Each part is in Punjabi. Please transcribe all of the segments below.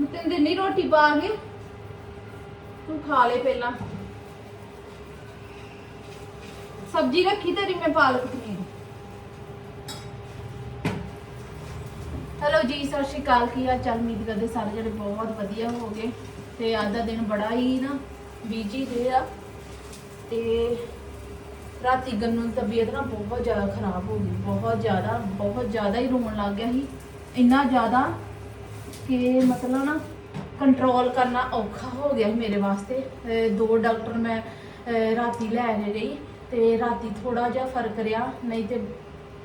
ਮੈਂ ਤੈਨੂੰ ਦਿੰਨੀ ਰੋਟੀ ਪਾ ਕੇ। ਤੂੰ ਖਾ ਲੈ ਪਹਿਲਾਂ। ਸਬਜ਼ੀ ਰੱਖੀ ਤੇਰੀ ਮੈਂ ਪਾਲਕ ਪਨੀਰ। ਹੈਲੋ ਜੀ, ਸਤਿ ਸ਼੍ਰੀ ਅਕਾਲ। ਕੀ ਹਾਲ ਚਾਲ ਉਮੀਦ ਕਰਦੇ ਸਾਰੇ ਜਿਹੜੇ ਬਹੁਤ ਵਧੀਆ ਹੋਗੇ ਤੇ ਅੱਜ ਦਾ ਦਿਨ ਬੜਾ ਹੀ ਨਾ ਬੀਜੀ ਰਿਹਾ। ਤੇ ਰਾਤੀ ਗੰਨੂ ਦੀ ਤਬੀਅਤ ਨਾ ਬਹੁਤ ਜ਼ਿਆਦਾ ਖਰਾਬ ਹੋ ਗਈ। ਬਹੁਤ ਜ਼ਿਆਦਾ ਬਹੁਤ ਜ਼ਿਆਦਾ ਹੀ ਰੋਣ ਲੱਗ ਗਿਆ ਸੀ। ਇੰਨਾ ਜ਼ਿਆਦਾ ਕਿ ਮਤਲਬ ਨਾ ਕੰਟਰੋਲ ਕਰਨਾ ਔਖਾ ਹੋ ਗਿਆ ਸੀ ਮੇਰੇ ਵਾਸਤੇ। ਦੋ ਡਾਕਟਰ ਮੈਂ ਰਾਤੀ ਲੈ ਕੇ ਗਈ ਤੇ ਰਾਤੀ ਥੋੜਾ ਜਿਹਾ ਫ਼ਰਕ ਰਿਹਾ, ਨਹੀਂ ਤੇ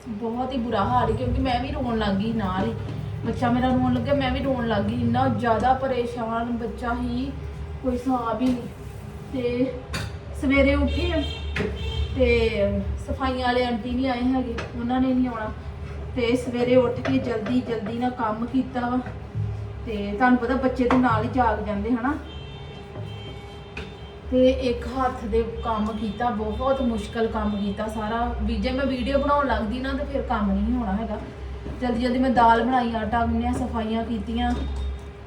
ਬਹੁਤ ਹੀ ਬੁਰਾ ਹਾਲ ਸੀ ਕਿਉਂਕਿ ਮੈਂ ਵੀ ਰੋਣ ਲੱਗ ਗਈ ਨਾਲ ਹੀ। ਬੱਚਾ ਮੇਰਾ ਰੋਣ ਲੱਗਿਆ, ਮੈਂ ਵੀ ਰੋਣ ਲੱਗ ਗਈ। ਇੰਨਾ ਜ਼ਿਆਦਾ ਪਰੇਸ਼ਾਨ ਬੱਚਾ ਹੀ ਕੋਈ ਹਿਸਾਬ ਹੀ ਨਹੀਂ। ਤੇ ਸਵੇਰੇ ਉੱਠੇ ਤੇ ਸਫਾਈਆਂ ਵਾਲੇ ਆਂਟੀ ਨਹੀਂ ਆਏ ਹੈਗੇ, ਉਹਨਾਂ ਨੇ ਨਹੀਂ ਆਉਣਾ। ਤੇ ਸਵੇਰੇ ਉੱਠ ਕੇ ਜਲਦੀ ਜਲਦੀ ਨਾਲ ਕੰਮ ਕੀਤਾ ਵਾ। ਤੇ ਤੁਹਾਨੂੰ ਪਤਾ ਬੱਚੇ ਦੇ ਨਾਲ ਹੀ ਜਾਗ ਜਾਂਦੇ, ਹਨਾ? ਤੇ ਇੱਕ ਹੱਥ ਦੇ ਕੰਮ ਕੀਤਾ, ਬਹੁਤ ਮੁਸ਼ਕਲ ਕੰਮ ਕੀਤਾ ਸਾਰਾ। ਵੀ ਜੇ ਮੈਂ ਵੀਡੀਓ ਬਣਾਉਣ ਲੱਗਦੀ ਨਾ, ਤੇ ਫਿਰ ਕੰਮ ਨਹੀਂ ਹੋਣਾ ਹੈਗਾ। ਜਲਦੀ ਜਲਦੀ ਮੈਂ ਦਾਲ ਬਣਾਈ, ਆਟਾ ਗੁੰਨਿਆ, ਸਫਾਈਆਂ ਕੀਤੀਆਂ,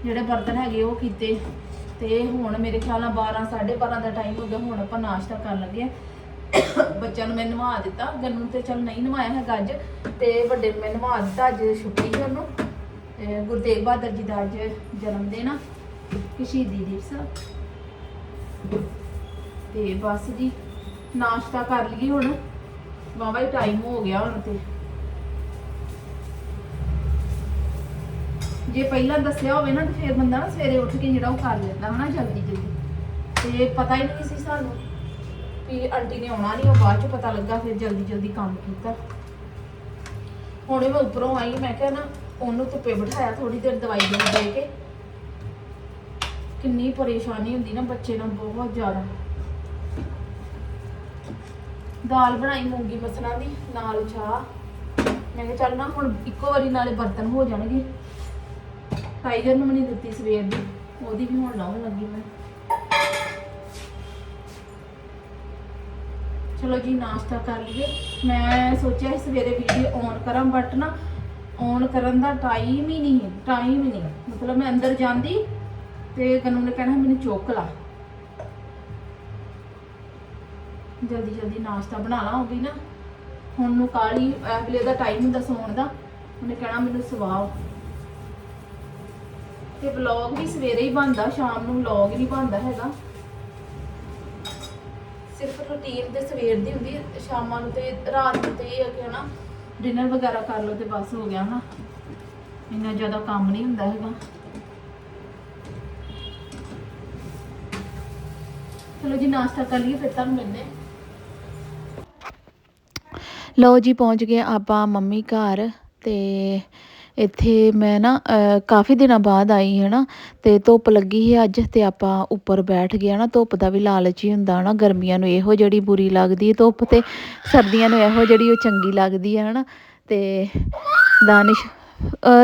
ਜਿਹੜੇ ਬਰਤਨ ਹੈਗੇ ਉਹ ਕੀਤੇ। ਤੇ ਹੁਣ ਮੇਰੇ ਖਿਆਲ ਨਾਲ 12 12:30 ਦਾ ਟਾਈਮ ਹੋ ਗਿਆ, ਹੁਣ ਆਪਾਂ ਨਾਸ਼ਤਾ ਕਰਨ ਲੱਗੇ ਹਾਂ। ਬੱਚਿਆਂ ਨੂੰ ਮੈਂ ਨਵਾ ਦਿੱਤਾ। ਗੰਨੂ ਤੇ ਚਲ ਨਹੀਂ ਨਵਾਇਆ ਹੈਗਾ ਅੱਜ। ਤੇ ਵੱਡੇ ਨੂੰ ਮੈਂ ਨਵਾ ਦਿੱਤਾ ਅੱਜ ਛੁੱਟੀ ਸੀ ਉਹਨੂੰ। ਤੇ ਗੁਰੂ ਤੇਗ ਬਹਾਦਰ ਜੀ ਦਾ ਅੱਜ ਜਨਮ ਦਿਨ ਆ, ਕਿ ਸ਼ਹੀਦੀ ਦਿਵਸ ਆ। ਤੇ ਬਸ ਜੀ, ਨਾਸ਼ਤਾ ਕਰ ਲਈਏ ਹੁਣ। ਵਾਵਾ ਹੀ ਟਾਈਮ ਹੋ ਗਿਆ ਹੁਣ ਤੇ। ਜੇ ਪਹਿਲਾਂ ਦੱਸਿਆ ਹੋਵੇ ਨਾ, ਤੇ ਫਿਰ ਬੰਦਾ ਨਾ ਸਵੇਰੇ ਉੱਠ ਕੇ ਜਿਹੜਾ ਉਹ ਕਰ ਲੈਂਦਾ ਹਨਾ ਜਲਦੀ ਜਲਦੀ। ਤੇ ਪਤਾ ਹੀ ਨਹੀਂ ਸੀ ਸਾਨੂੰ ਵੀ ਆਂਟੀ ਨੇ ਆਉਣਾ ਨਹੀਂ, ਉਹ ਬਾਅਦ ਚ ਪਤਾ ਲੱਗਾ, ਫਿਰ ਜਲਦੀ ਜਲਦੀ ਕੰਮ ਕੀਤਾ। ਹੁਣੇ ਮੈਂ ਉੱਪਰੋਂ ਆਈ, ਮੈਂ ਕਿਹਾ ਨਾ ਉਹਨੂੰ ਧੁੱਪੇ ਬਿਠਾਇਆ ਥੋੜੀ ਦੇਰ ਦਵਾਈ ਦਵਾਈ ਦੇ ਕੇ। ਕਿੰਨੀ ਪਰੇਸ਼ਾਨੀ ਹੁੰਦੀ ਨਾ ਬੱਚੇ ਨਾਲ ਬਹੁਤ ਜ਼ਿਆਦਾ। ਦਾਲ ਬਣਾਈ ਮੂੰਗੀ ਮਸਰਾਂ ਦੀ, ਨਾਲ ਚਾਹ। ਮੈਂ ਕਿਹਾ ਚੱਲ ਨਾ ਹੁਣ ਇੱਕੋ ਵਾਰੀ ਨਾਲੇ ਬਰਤਨ ਹੋ ਜਾਣਗੇ। ਟਾਈਗਰ ਨੂੰ ਮਨੀ ਦਿੱਤੀ ਸਵੇਰ ਦੀ, ਉਹਦੀ ਵੀ ਹੁਣ ਲਾਉਣ ਲੱਗੀ ਮੈਂ। ਚਲੋ ਜੀ, ਨਾਸ਼ਤਾ ਕਰ ਲਈਏ। ਮੈਂ ਸੋਚਿਆ ਸੀ ਸਵੇਰੇ ਵੀਡੀਓ ਔਨ ਕਰਾਂ ਬਟ ਨਾ ਔਨ ਕਰਨ ਦਾ ਟਾਈਮ ਹੀ ਨਹੀਂ ਟਾਈਮ ਹੀ ਨਹੀਂ ਮਤਲਬ ਮੈਂ ਅੰਦਰ ਜਾਂਦੀ ਤੇ ਗਨੂ ਨੇ ਕਹਿਣਾ ਮੈਨੂੰ ਚੁੱਕ ਲਾ। ਜਲਦੀ ਜਲਦੀ ਨਾਸ਼ਤਾ ਬਣਾ ਲਾ ਹੋਗੀ ਨਾ। ਹੁਣ ਨੂੰ ਕਾਲੀ ਐਵਲੇ ਦਾ ਟਾਈਮ ਹੁੰਦਾ ਸੌਣ ਦਾ। ਉਹਨੇ ਕਹਿਣਾ ਮੈਨੂੰ ਸਵਾਓ। ਤੇ ਵਲੌਗ ਵੀ ਸਵੇਰੇ ਹੀ ਬਣਦਾ, ਸ਼ਾਮ ਨੂੰ ਵਲੌਗ ਹੀ ਨਹੀਂ ਬਣਦਾ ਹੈਗਾ। ਸਿਰਫ ਰੁਟੀਨ ਤੇ ਸਵੇਰ ਦੀ ਹੁੰਦੀ ਸ਼ਾਮਾਂ ਨੂੰ ਤੇ ਰਾਤ ਨੂੰ ਤੇ ਇਹ ਆ ਕਿ ਹਨਾ ਡਿਨਰ ਵਗੈਰਾ ਕਰ ਲਓ ਤੇ ਬਸ ਹੋ ਗਿਆ ਹਨਾ। ਇੰਨਾ ਜ਼ਿਆਦਾ ਕੰਮ ਨਹੀਂ ਹੁੰਦਾ ਹੈਗਾ। ਚਲੋ ਜੀ, ਨਾਸ਼ਤਾ ਕਰ ਲਈਏ, ਫਿਰ ਤੁਹਾਨੂੰ ਮਿਲਦੇ ਲਓ ਜੀ, ਪਹੁੰਚ ਗਏ ਆਪਾਂ ਮੰਮੀ ਘਰ ਤੇ ਇੱਥੇ ਮੈਂ ਨਾ ਕਾਫੀ ਦਿਨਾਂ ਬਾਅਦ ਆਈ ਹੈ ਨਾ ਤੇ ਧੁੱਪ ਲੱਗੀ ਸੀ ਅੱਜ ਤੇ ਆਪਾਂ ਉੱਪਰ ਬੈਠ ਗਏ ਨਾ ਧੁੱਪ ਦਾ ਵੀ ਲਾਲਚ ਹੀ ਹੁੰਦਾ ਨਾ ਗਰਮੀਆਂ ਨੂੰ ਇਹੋ ਜਿਹੜੀ ਬੁਰੀ ਲੱਗਦੀ ਹੈ ਧੁੱਪ ਤੇ ਸਰਦੀਆਂ ਨੂੰ ਇਹੋ ਜਿਹੜੀ ਉਹ ਚੰਗੀ ਲੱਗਦੀ ਹੈ ਨਾ ਤੇ ਦਾਨਿਸ਼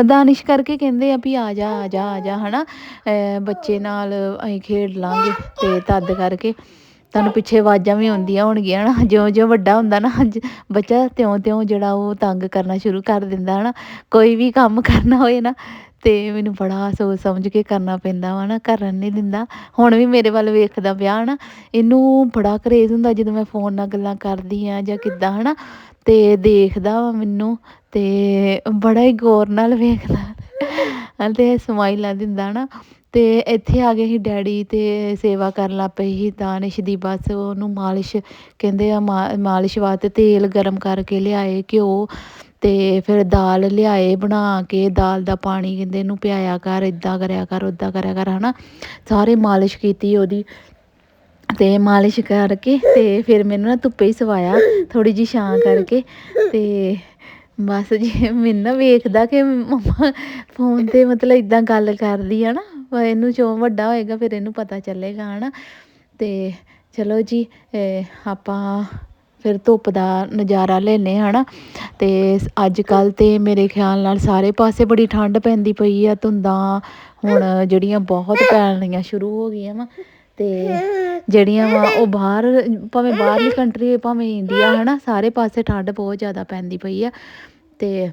ਦਾਨਿਸ਼ ਕਰਕੇ ਕਹਿੰਦੇ ਆ ਵੀ ਆ ਜਾ ਆ ਜਾ ਆ ਜਾ ਹਨਾ ਅਹ, ਬੱਚੇ ਨਾਲ ਅਸੀਂ ਖੇਡ ਲਾਂਗੇ ਤੇ ਤਦ ਕਰਕੇ ਤੁਹਾਨੂੰ ਪਿੱਛੇ ਆਵਾਜ਼ਾਂ ਵੀ ਆਉਂਦੀਆਂ ਹੋਣਗੀਆਂ ਨਾ ਜਿਉਂ ਜਿਉਂ ਵੱਡਾ ਹੁੰਦਾ ਨਾ ਬੱਚਾ ਤਿਉਂ ਤਿਉਂ ਜਿਹੜਾ ਉਹ ਤੰਗ ਕਰਨਾ ਸ਼ੁਰੂ ਕਰ ਦਿੰਦਾ ਹੈ ਨਾ ਕੋਈ ਵੀ ਕੰਮ ਕਰਨਾ ਹੋਏ ਨਾ, ਤੇ ਮੈਨੂੰ ਬੜਾ ਸੋਚ ਸਮਝ ਕੇ ਕਰਨਾ ਪੈਂਦਾ ਵਾ ਨਾ ਕਰਨ ਨਹੀਂ ਦਿੰਦਾ। ਹੁਣ ਵੀ ਮੇਰੇ ਵੱਲ ਵੇਖਦਾ ਪਿਆ ਨਾ ਇਹਨੂੰ ਬੜਾ ਕਰੇਜ਼ ਹੁੰਦਾ ਜਦੋਂ ਮੈਂ ਫੋਨ ਨਾਲ ਗੱਲਾਂ ਕਰਦੀ ਆ ਜਾਂ ਕਿੱਦਾਂ, ਹਨਾ? ਤੇ ਦੇਖਦਾ ਵਾ ਮੈਨੂੰ, ਤੇ ਬੜਾ ਹੀ ਗੌਰ ਨਾਲ ਵੇਖਦਾ, ਤੇ ਸਮਾਈਲਾਂ ਦਿੰਦਾ ਨਾ ਅਤੇ ਇੱਥੇ ਆ ਗਏ ਸੀ ਡੈਡੀ ਤੇ ਸੇਵਾ ਕਰਨ ਲੱਗ ਪਏ ਸੀ ਦਾਨਿਸ਼ ਦੀ। ਬਸ ਉਹਨੂੰ ਮਾਲਿਸ਼ ਕਹਿੰਦੇ ਆ, ਮਾ- ਮਾਲਿਸ਼ ਵਾਸਤੇ ਤੇਲ ਗਰਮ ਕਰਕੇ ਲਿਆਏ ਘਿਓ ਅਤੇ ਫਿਰ ਦਾਲ ਲਿਆਏ ਬਣਾ ਕੇ। ਦਾਲ ਦਾ ਪਾਣੀ ਕਹਿੰਦੇ ਇਹਨੂੰ ਪਿਆਇਆ ਕਰ ਇੱਦਾਂ ਕਰਿਆ ਕਰ ਉੱਦਾਂ ਕਰਿਆ ਕਰ ਹੈ ਨਾ ਸਾਰੇ ਮਾਲਿਸ਼ ਕੀਤੀ ਉਹਦੀ। ਅਤੇ ਮਾਲਿਸ਼ ਕਰਕੇ ਅਤੇ ਫਿਰ ਮੈਨੂੰ ਨਾ ਧੁੱਪੇ ਹੀ ਸਵਾਇਆ ਥੋੜ੍ਹੀ ਜਿਹੀ ਛਾਂ ਕਰਕੇ ਅਤੇ ਬਸ ਜੀ, ਮੈਨੂੰ ਨਾ ਵੇਖਦਾ ਕਿ ਮੰਮਾ ਫੋਨ ਤੇ ਮਤਲਬ ਇਦਾਂ ਗੱਲ ਕਰਦੀ ਆ ਨਾ। ਇਹਨੂੰ ਜੋ ਵੱਡਾ ਹੋਏਗਾ, ਫਿਰ ਇਹਨੂੰ ਪਤਾ ਚੱਲੇਗਾ, ਹਨਾ। ਤੇ ਚਲੋ ਜੀ ਆਪਾਂ ਫਿਰ ਧੁੱਪ ਦਾ ਨਜ਼ਾਰਾ ਲੈਨੇ ਹਨਾ। ਤੇ ਅੱਜ ਕੱਲ ਤੇ ਮੇਰੇ ਖਿਆਲ ਨਾਲ ਸਾਰੇ ਪਾਸੇ ਬੜੀ ਠੰਡ ਪੈਂਦੀ ਪਈ ਆ, ਧੁੰਦਾਂ ਹੁਣ ਜਿਹੜੀਆਂ ਬਹੁਤ ਪੈਣੀਆਂ ਸ਼ੁਰੂ ਹੋ ਗਈਆਂ ਵਾ। ਤੇ ਜਿਹੜੀਆਂ ਵਾ ਉਹ ਬਾਹਰ, ਭਾਵੇਂ ਬਾਹਰਲੀ ਕੰਟਰੀ ਭਾਵੇਂ ਇੰਡੀਆ ਹਨਾ, ਸਾਰੇ ਪਾਸੇ ਠੰਡ ਬਹੁਤ ਜ਼ਿਆਦਾ ਪੈਂਦੀ ਪਈ ਆ। ਤੇ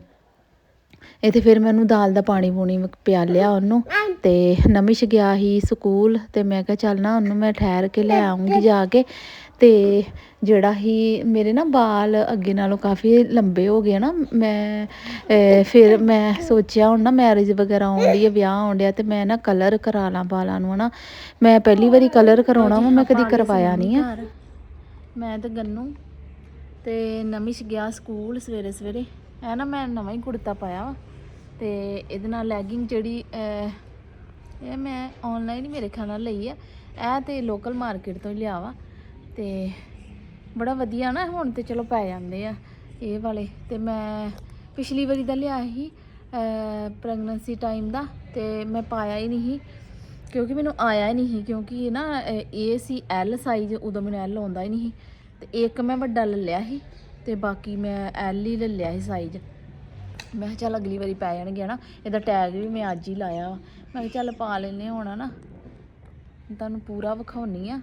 ਇੱਥੇ ਫਿਰ ਮੈਨੂੰ ਦਾਲ ਦਾ ਪਾਣੀ ਪੂਣੀ ਪਿਆ ਲਿਆ ਉਹਨੂੰ ਤੇ ਨਮਿਸ਼ ਗਿਆ ਹੀ ਸਕੂਲ ਤੇ ਮੈਂ ਕਿਹਾ ਚੱਲ ਨਾ ਉਹਨੂੰ ਮੈਂ ਠਹਿਰ ਕੇ ਲੈ ਆਉਂਗੀ ਜਾ ਕੇ ਤੇ ਜਿਹੜਾ ਹੀ ਮੇਰੇ ਨਾ ਬਾਲ ਅੱਗੇ ਨਾਲੋਂ ਕਾਫੀ ਲੰਬੇ ਹੋ ਗਏ ਨਾ, ਮੈਂ ਫਿਰ ਮੈਂ ਸੋਚਿਆ ਹੁਣ ਨਾ ਮੈਰਿਜ ਵਗੈਰਾ ਆਉਂਦੀ ਹੈ ਵਿਆਹ ਆਉਂਦਿਆ ਤੇ ਮੈਂ ਨਾ ਕਲਰ ਕਰਾ ਲਾਂ ਬਾਲਾਂ ਨੂੰ ਹਨਾ। ਮੈਂ ਪਹਿਲੀ ਵਾਰੀ ਕਲਰ ਕਰਾਉਣਾ ਵਾ, ਮੈਂ ਕਦੀ ਕਰਵਾਇਆ ਨਹੀਂ ਆ। ਮੈਂ ਤਾਂ ਗੰਨੂ ਤੇ ਨਮਿਸ਼ ਗਿਆ ਸਕੂਲ ਸਵੇਰੇ ਸਵੇਰੇ ਇਹ ਨਾ ਮੈਂ ਨਵਾਂ ਹੀ ਕੁੜਤਾ ਪਾਇਆ ਵਾ ਤੇ ਇਹਦੇ ਨਾਲ ਲੈਗਿੰਗ ਜਿਹੜੀ ਇਹ ਮੈਂ ਆਨਲਾਈਨ ਹੀ ਮੇਰੇ ਖਿਆਲ ਨਾਲ ਲਈ ਆ। ਇਹ ਤੇ ਲੋਕਲ ਮਾਰਕੀਟ ਤੋਂ ਹੀ ਲਿਆ ਵਾ ਤੇ ਬੜਾ ਵਧੀਆ ਨਾ ਹੁਣ ਤੇ ਚਲੋ ਪੈ ਜਾਂਦੇ ਆ ਇਹ ਵਾਲੇ। ਤੇ ਮੈਂ ਪਿਛਲੀ ਵਾਰੀ ਦਾ ਲਿਆ ਸੀ ਪ੍ਰੈਗਨੈਂਸੀ ਟਾਈਮ ਦਾ ਤੇ ਮੈਂ ਪਾਇਆ ਹੀ ਨਹੀਂ ਸੀ ਕਿਉਂਕਿ ਮੈਨੂੰ ਆਇਆ ਹੀ ਨਹੀਂ ਸੀ ਕਿਉਂਕਿ ਇਹ ਨਾ ਅਹ, ਇਹ ਸੀ ਐਲ ਸਾਈਜ਼ ਉਦੋਂ ਮੈਨੂੰ ਐਲ ਆਉਂਦਾ ਹੀ ਨਹੀਂ ਸੀ। ਤੇ ਇੱਕ ਮੈਂ ਵੱਡਾ ਲੈ ਲਿਆ ਸੀ। ਤੇ ਬਾਕੀ ਮੈਂ ਐਲ ਹੀ ਲੈ ਲਿਆ ਸੀ ਸਾਈਜ਼ ਮੈਂ ਕਿਹਾ ਚੱਲ ਅਗਲੀ ਵਾਰੀ ਪੈ ਜਾਣਗੇ ਨਾ ਇਹਦਾ ਟੈਗ ਵੀ ਮੈਂ ਅੱਜ ਹੀ ਲਾਇਆ ਮੈਂ ਕਿਹਾ ਚੱਲ ਪਾ ਲੈਨੇ ਹੁਣ ਨਾ ਤੁਹਾਨੂੰ ਪੂਰਾ ਵਿਖਾਉਣੀ ਆ।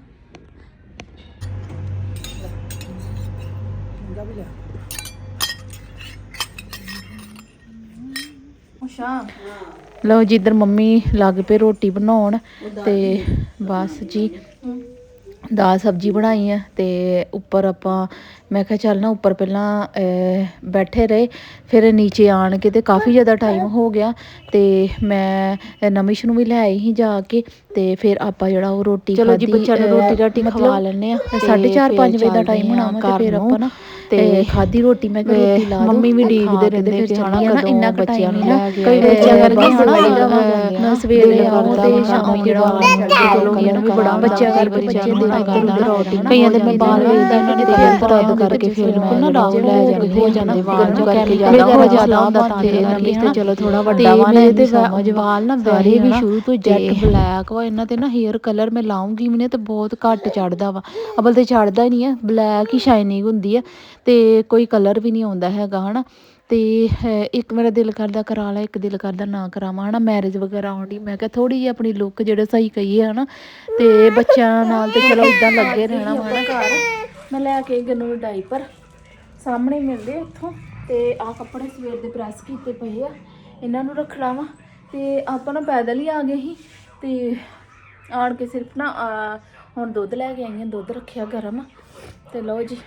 ਅੱਛਾ ਲਓ ਜੀ ਇੱਧਰ ਮੰਮੀ ਲੱਗ ਪਏ ਰੋਟੀ ਬਣਾਉਣ ਤੇ ਬਸ ਜੀ। ਦਾਲ ਸਬਜੀ ਬਣਾਈ ਆ ਤੇ ਉੱਪਰ ਆਪਾਂ ਮੈਂ ਕਿਹਾ ਚੱਲ ਨਾ ਉੱਪਰ ਪਹਿਲਾਂ ਬੈਠੇ ਰਹੇ ਫਿਰ ਨੀਚੇ ਆਣ ਕੇ ਤੇ ਕਾਫੀ ਜ਼ਿਆਦਾ ਟਾਈਮ ਹੋ ਗਿਆ ਤੇ ਮੈਂ ਨਮਿਸ਼ ਨੂੰ ਵੀ ਲੈ ਆਈ ਸੀ ਜਾ ਕੇ ਤੇ ਫਿਰ ਆਪਾਂ ਜਿਹੜਾ ਉਹ ਰੋਟੀ ਚਲੋ ਜੀ, ਬੱਚਿਆਂ ਨੂੰ ਰੋਟੀ ਰਾਟੀ ਖਵਾ ਲੈਂਦੇ ਆ ਤੇ 4:30 5 ਵਜੇ ਦਾ ਟਾਈਮ ਹੋਣਾ ਤੇ ਫਿਰ ਆਪਾਂ ਨਾ। ਤੇ ਖਾਦੀ ਰੋਟੀ ਮੈਂ ਕਿਹਾ ਰੋਟੀ ਲਾ ਮੰਮੀ ਵੀ ਡੀਕਦੇ ਕੇ ਰਹਿੰਦੇ ਆ ਨਾ, ਕਦੋਂ ਇੰਨਾ ਕੁ ਬੱਚਿਆਂ ਨੂੰ ਨਾ ਲੈ ਕੇ ਕਈ। ਬੱਚਿਆਂ ਕਰਕੇ ਵਾਲੀ ਹੋ ਆ। ਨਾ ਸਵੇਰੇ ਕਰਦਾ ਤੇ ਸ਼ਾਮੀ ਜਿਹੜਾ ਚਲੋ ਕਈਆਂ ਨੂੰ ਵੀ ਬੜਾ ਬੱਚਿਆਂ ਕਰਕੇ ਬੱਚਿਆਂ ਬੱਚੇ ਨੂੰ ਨਾ ਕਰਦਾ ਕਰਦਾ ਕਈਆਂ ਦੇ ਮੈਂ ਬਾਲ ਵੇਖਦਾ ਇਹਨਾਂ ਨੇ ਤੇ ਦਰਦ ਕਰਕੇ ਫਿਰ ਮੈਂ ਨਾ ਰਾਹੁਲ ਲੈ ਜਾਂਦੇ ਹੋ ਜਾਂਦੇ ਵਾਲ ਨੂੰ ਕਰਕੇ ਜ਼ਿਆਦਾ ਹੋ ਜ਼ਿਆਦਾ ਜਾਂਦਾ ਹੁੰਦਾ ਤਾਂ ਤੇ ਨਮਿਸ਼ ਤੇ। ਚਲੋ ਥੋੜਾ ਵੱਡਾ ਵਾ ਨਾ ਮੇਰੇ ਇਹਦੇ ਤੇ ਸਮਝ ਵਾਲ ਨਾ ਵੈਸੇ ਵੀ ਸ਼ੁਰੂ ਤੋਂ ਜੈਟ ਬਲੈਕ ਵਾ ਇਹਨਾਂ ਤੇ ਨਾ ਹੇਅਰ ਕਲਰ ਮੈਂ ਲਾਉਂਗੀ ਵੀ ਨੇ ਤੇ ਬਹੁਤ ਘੱਟ ਚੜਦਾ ਵਾ ਅਬਲ ਤੇ ਚੜਦਾ ਹੀ ਨਹੀਂ ਹੈ ਬਲੈਕ ਹੀ ਸ਼ਾਈਨਿੰਗ ਹੁੰਦੀ ਹੈ ਅਤੇ ਕੋਈ ਕਲਰ ਵੀ ਨਹੀਂ ਆਉਂਦਾ ਹੈਗਾ ਹੈ ਨਾ ਅਤੇ ਇੱਕ ਮੇਰਾ ਦਿਲ ਕਰਦਾ ਕਰਾ ਲਾ ਇੱਕ ਦਿਲ ਕਰਦਾ ਨਾ ਕਰਾਵਾਂ ਹੈ ਨਾ ਮੈਰਿਜ ਵਗੈਰਾ ਆਉਣ ਆਉਂਦੀ ਮੈਂ ਕਿਹਾ ਥੋੜ੍ਹੀ ਜਿਹੀ ਆਪਣੀ ਲੁੱਕ ਜਿਹੜੇ ਸਹੀ ਕਹੀਏ ਨਾ ਅਤੇ ਬੱਚਿਆਂ ਨਾਲ ਤਾਂ ਚਲੋ ਇਦਾਂ ਲੱਗੇ ਰਹਿਣਾ ਵਾ, ਹਨਾ, ਘਰ। ਮੈਂ ਲੈ ਕੇ ਗਨੂ ਡਾਈਪਰ ਸਾਹਮਣੇ ਮਿਲਦੇ ਇੱਥੋਂ। ਤੇ ਆ ਕੱਪੜੇ ਸਵੇਰ ਦੇ ਪ੍ਰੈਸ ਕੀਤੇ ਪਏ ਆ। ਇਹਨਾਂ ਨੂੰ ਰੱਖਣਾ ਵਾ। ਤੇ ਆਪਾਂ ਨਾ ਪੈਦਲ ਹੀ ਆ ਗਏ ਸੀ। ਤੇ ਆਣ ਕੇ ਸਿਰਫ ਨਾ ਹੁਣ ਦੁੱਧ ਲੈ ਕੇ ਆਈਆਂ ਦੁੱਧ ਰੱਖਿਆ ਗਰਮ। ਤੇ ਲਓ ਜੀ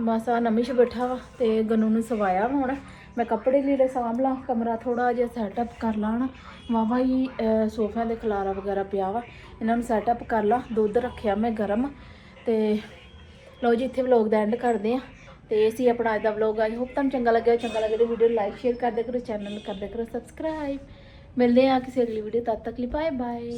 ਬਸ ਆ ਨਮਿਸ਼ ਬੈਠਾ ਵਾ ਤੇ ਗਨੂ ਨੂੰ ਸਵਾਇਆ ਵਾ ਹੁਣ। ਮੈਂ ਕੱਪੜੇ ਲੀੜੇ ਸਾਂਭ ਲਾਂ, ਕਮਰਾ ਥੋੜਾ ਜਿਹਾ ਸੈਟਅਪ ਕਰ ਲਾਂ ਨਾ। ਵਾਵਾ ਹੀ ਸੋਫਿਆਂ ਦੇ ਖਲਾਰਾ ਵਗੈਰਾ ਪਿਆ ਵਾ। ਇਹਨਾਂ ਨੂੰ ਸੈਟਅਪ ਕਰ ਲਾਂ, ਦੁੱਧ ਰੱਖਿਆ ਮੈਂ ਗਰਮ। ਤੇ ਲਓ ਜੀ, ਇੱਥੇ ਵਲੌਗ ਦਾ ਐਂਡ ਕਰਦੇ ਆ। ਤੇ ਇਹ ਸੀ ਆਪਣਾ ਅੱਜ ਦਾ ਵਲੌਗ ਆਈ ਹੋਪ ਤੁਹਾਨੂੰ ਚੰਗਾ ਲੱਗਿਆ। ਚੰਗਾ ਲੱਗਿਆ ਤਾਂ ਵੀਡੀਓ ਲਾਈਕ ਸ਼ੇਅਰ ਕਰਦੇ ਕਰੋ ਚੈਨਲ ਨੂੰ ਕਰ ਕਰੋ ਸਬਸਕ੍ਰਾਈਬ ਮਿਲਦੇ ਆ ਕਿਸੇ ਅਗਲੀ ਵੀਡੀਓ ਤਦ ਤੱਕ ਲਈ ਬਾਏ ਬਾਏ